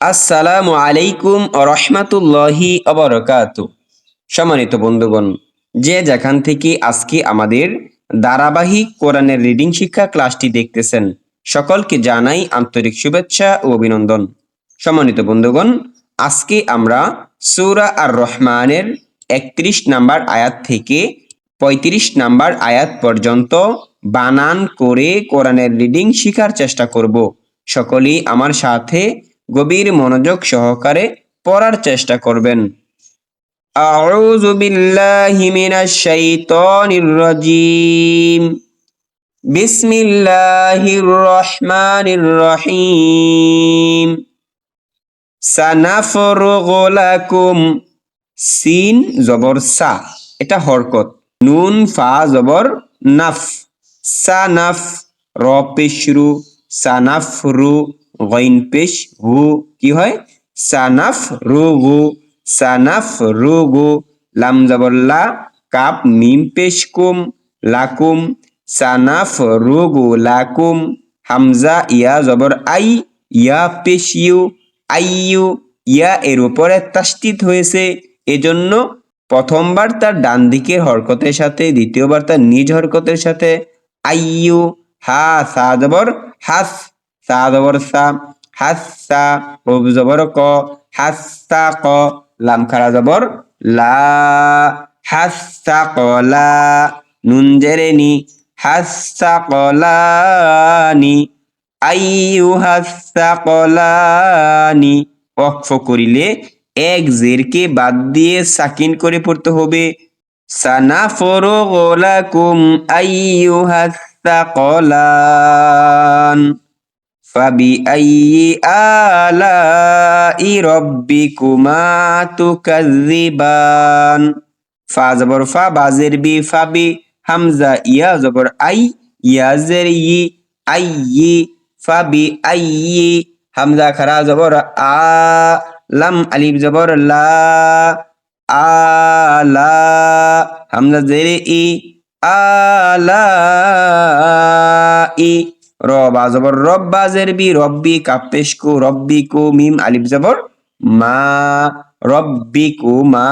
আসসালামু আলাইকুম রহমাতুল্লাহি অবরকাত সম্মানিত বন্ধুগণ, যে যেখান থেকে আজকে আমাদের ধারাবাহিক কোরআনের রিডিং শিক্ষা ক্লাসটি দেখতেছেন, সকলকে জানাই আন্তরিক শুভেচ্ছা ও অভিনন্দন। সম্মানিত বন্ধুগণ, আজকে আমরা সূরা আর রহমানের একত্রিশ নাম্বার আয়াত থেকে পঁয়ত্রিশ নাম্বার আয়াত পর্যন্ত বানান করে কোরআনের রিডিং শেখার চেষ্টা করব। সকলেই আমার সাথে গভীর মনোযোগ সহকারে পড়ার চেষ্টা করবেন أعوذ بالله من الشيطان الرجيم بسم الله الرحمن الرحيم سنفرغ لكم সিন জবর সা এটা হরকত নুন ফা জবর নাফ সানাফ র পেশরু সানাফ রু গইন পেশ, হু, কি হয়? সানাফ রু, গু। সানাফ রু, গু। লাম জবর লা, কাপ, মিম, পেশ, কুম লাকুম সানাফ রু, গু লাকুম হামজা, ইয়া, জবর, আই, ইয়া, পেশ, ইউ। আইয়ু ইয়া, এর উপরে তাস্তিত হয়েছে। এজন্য প্রথমবার তার ডান দিকের হরকতের সাথে, দ্বিতীয়বার তার নিজ হরকতের সাথে আইয়ু হা, সা, জবর, হাস। সা জবর সা হাসা রব জবর ক হাসা ক লাম খারা জবর লা হাসা কলা নুন জেরে নি হাসা কলানি আইয়ু হাসা কলানি অক্ষ করিলে এক জেরকে বাদ দিয়ে সাকিন করে পড়তে হবে। সানা ফরগলাকুম আইয়ুহাস সাকলান فبأي آلاء ربكما تكذبان ফা জবর ফা বাজের বি ফাবি হামজা ইয়া জবর আই ইয়া জের ই আই ই ফাবি আই ই হামজা খারা জবর আ লাম আলিফ জবর লা আলা হামজা জেরে ই আলা ই রবা জবর রব্বা জের বি, রব্বি কাপেশকু রব্বিকু মিম আলিফ জবর মা রব্বিকু মা,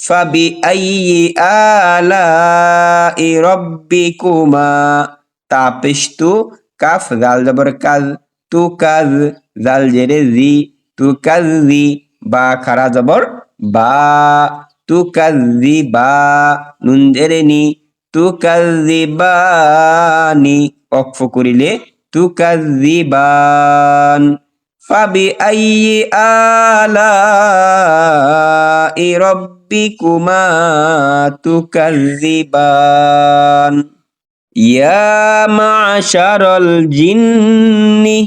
ফাবি আইয়ি আলাই রব্বিকুমা তাপেশতু কাফ জাল জবর কাজ, তু কাজ, জাল জেরে জি, তু কাজি বা খারা জবর বা, তু কাজি বা, নুন জেরে নি, তু কাজি বানি অক্ষ করিলে তু কাজি বান ফাবি আইয়ি আলাই রব্বিকুমা তুকাজ্জিবান ইয়া মাশারাল জিন্নি।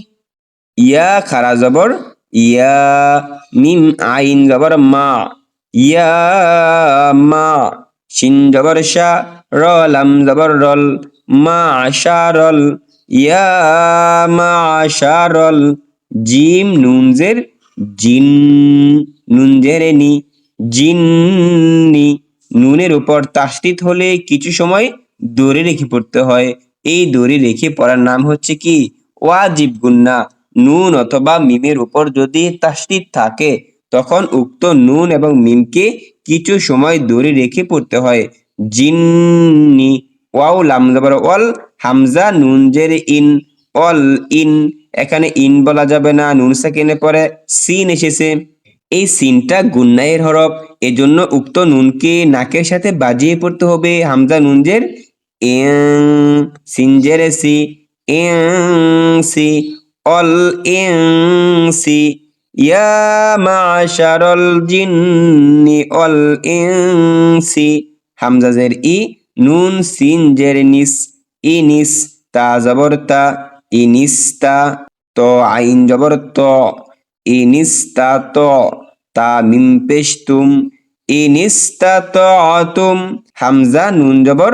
ইয়া খারা জবর, ইয়া মিম আইন জবর মা। ইয়া মা, শিন জবর শা, র লাম জবর রল। মা শারল ইয়া মাশারল, জিম নুনজের জিন, নুনজেরে নি জিন্নি। নুনের উপর তাস্তিত হলে কিছু সময় দড়ি রেখে পড়তে হয়। এই দড়ি রেখে পড়ার নাম হচ্ছে কি? ওয়াজিব গুন্না। নুন অথবা মিমের উপর যদি তাস্তিত থাকে, তখন উক্ত নুন এবং মিমকে কিছু সময় দড়ি রেখে পড়তে হয়। জিন্নি। ওয়াও লাম জবর অল হামজা, নুন জের ইন অল ইন, এখানে ইন বলা যাবে না, নুন সাকিনে পরে সিন এসেছে। এই সিনটা গুন্নায়ের হরফ, এজন্য উক্ত নুনকে নাকের সাথে বাজিয়ে পড়তে হবে। হামজা নুনজের এং সিনজের সি এং সি অল এং সি। ইয়া মাশারাল জিন্নি অল ইনসি হামজা জের ই নুন সিন জের নিস ইনিস তা জবর তা ইনিস্তা তো আইন জবর ত ইনিস্তা তো তা মিম পেশতুম ইনিস্তা তো তুম, হামজা নুন জবর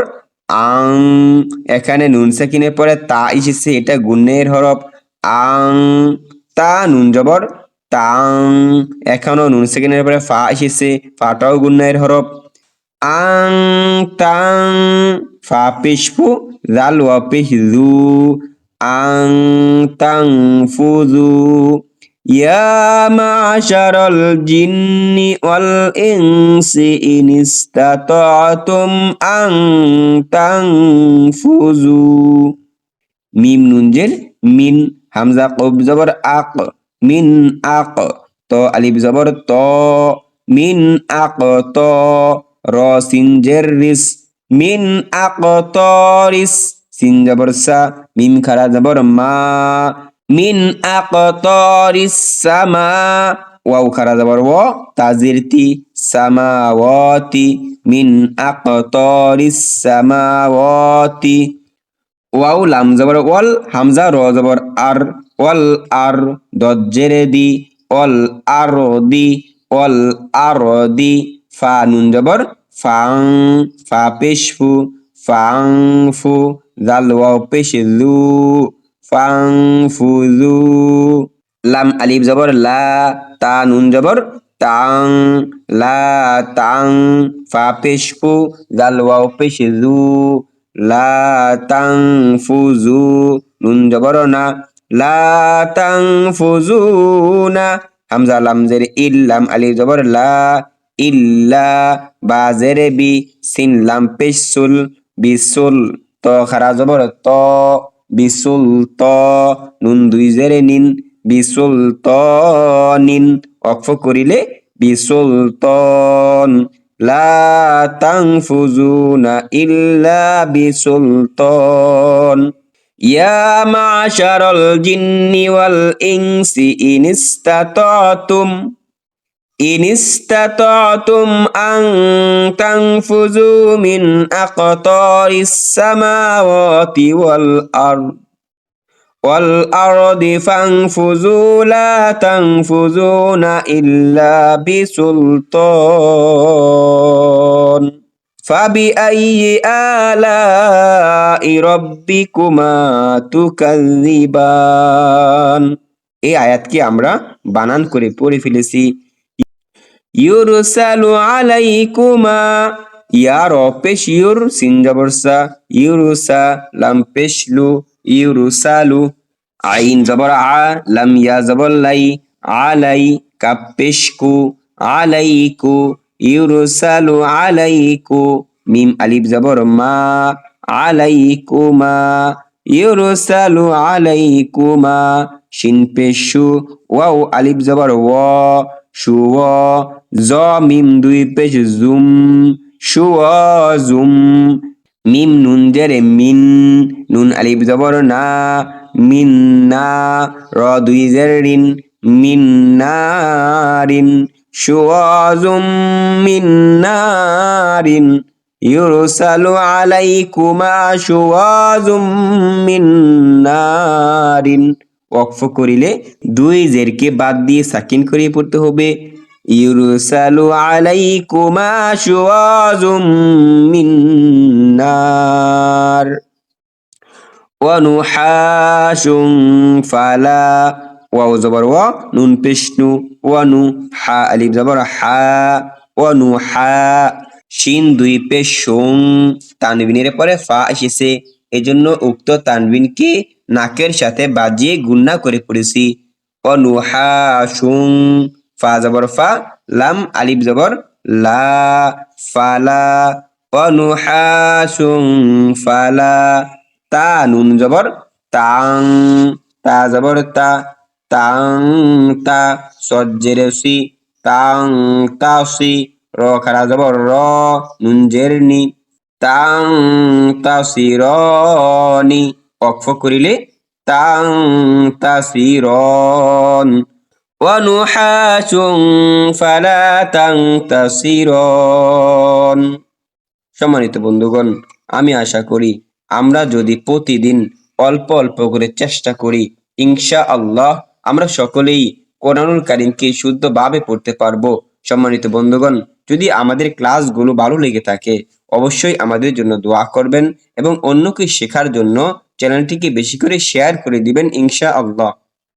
আং, এখানে নুন সাকিনের পরে তা এসেছে, এটা গুণের হরফ, আং, তা নুন জবর, তাং, এখনও নুন সেকেন্ডের পরে ফা এসেছে, ফাটাও গুণের হরফ। আং তাং ফা পেশফু জাল ওয়া পেশজু আং তাং ফুজু ইয়া মাশারাল জিন্নি ওয়াল ইনসি ইন ইসতাতাতুম আন তানফুজু মিম নুনজের মিন হামজা কব জবর আক, মিন আক, তো আলিফ জবর ত, মিন আক, ত। র সিনজের রিস মিন আক ত রিস সিন জবর সা মিম খারা জবর মা মিন আক ত রিস সামা ওয়াও খারা জবর ও তাজির তি সামাওয়াতি মিন আক ত রিস সামাওয়াতি ওয়াও লাম জবর ওয়াল হামজা র জবর আর ওয়াল আর দজ্জেরে দি ওয়াল আর দি ওয়াল আর দি ফা নুন জবর ফাং, ফা পেশ ফু ফাং ফু জাল ওয়াও পেশ লু ফাং ফু লু লাম আলিফ জবর লা, তা নুন জবর তাং, লা, তাং, ফা পেশ ফু জাল ওয়াও পেশ লু লা তাং ফুজু নুন জবর না, লা, তাং ফুজু না। হামজা লাম জের ইল্লাম আলি জবর লা ইল্লা বা জেরে বি সিন লাম বিসুল ত খারা জবর ত বিসুল ত নুন দুই জেরে নিন বিসুল ত নিন, অক্ষ করিলে বিসুল তন লা তানফুজুনা ইল্লা বিসুলতান মাশারাল জিন্নি ওয়াল ইনসি ইন ইসতাতাতুম। إن استطعتم أن تنفذوا من أقطار السماوات والأرض والأرض فانفذوا لا تنفذون إلا بسلطان فبأي آلاء ربكما تكذبان এই আয়াতকে আমরা বানান করে পড়ে ফেলেছি ইউরসালু আলাইকুমা ইয়া র পেশ ইউর সিন জবরসা ইউরুসা লাম পেশলু, ইউরুসালু আইন জবর আ, লাম ইয়া জবর লাই, আলাই কাপ পেশকু আলাইকু, ইউরসালু আলাইকু, মিম আলিফ জবর মা, আলাইকুমা, ইউরসালু আলাইকুমা, শিন পেশু, ওয়াও আলিফ জবর ওয়া শু জ মিম দুই পেশ জুম শু জুম মিম নুন জেরে মিন নুন আলিফ জবর না মিন না র দুই জের রিন মিন নারিন শুয়াজুম মিন নারিন ইউরসালু আলাইকুমা শুয়াজুম মিন নারিন ওয়াকফ করিলে দুই জেরকে বাদ দিয়ে সাকিন করিয়ে পড়তে হবে। ইউরসালু আলাইকুমা শুয়াজুম মিন নার ওয়ানুহাশুম ফালা ওয়াও জবর ওয়া নুন পেশনু ওয়ানু হা আলিফ জবর হা ওয়ানু হা শিন দুই পেশ তানবিনের পরে ফা এসেছে এজন্য উক্ত তানবিনকে নাকের সাথে বাজিয়ে গুন্না করে পড়েছি অনুহাসুং ফা জবর ফা, লাম আলিফ জবর, লা ফালা অনুহাসুং ফালা তা, নুন জবর, তাং, তা জবর, তা, তাং, তা সজ্জেরসি তাং তাসি র খারা জবর, র, নুন জেরনি তাং তাসিরনি অক্ষ করিলে তাং তাসিরন ওয়ানুহাসুং সম্মানিত বন্ধুগণ, আমি আশা করি আমরা যদি প্রতিদিন অল্প অল্প করে চেষ্টা করি ইনশা আল্লাহ আমরা সকলেই কোরআনুল কারিমকে শুদ্ধভাবে পড়তে পারব। সম্মানিত বন্ধুগণ, যদি আমাদের ক্লাসগুলো ভালো লেগে থাকে, অবশ্যই আমাদের জন্য দোয়া করবেন এবং অন্যকে শেখার জন্য চ্যানেলটিকে বেশি করে শেয়ার করে দিবেন ইনশা আল্লাহ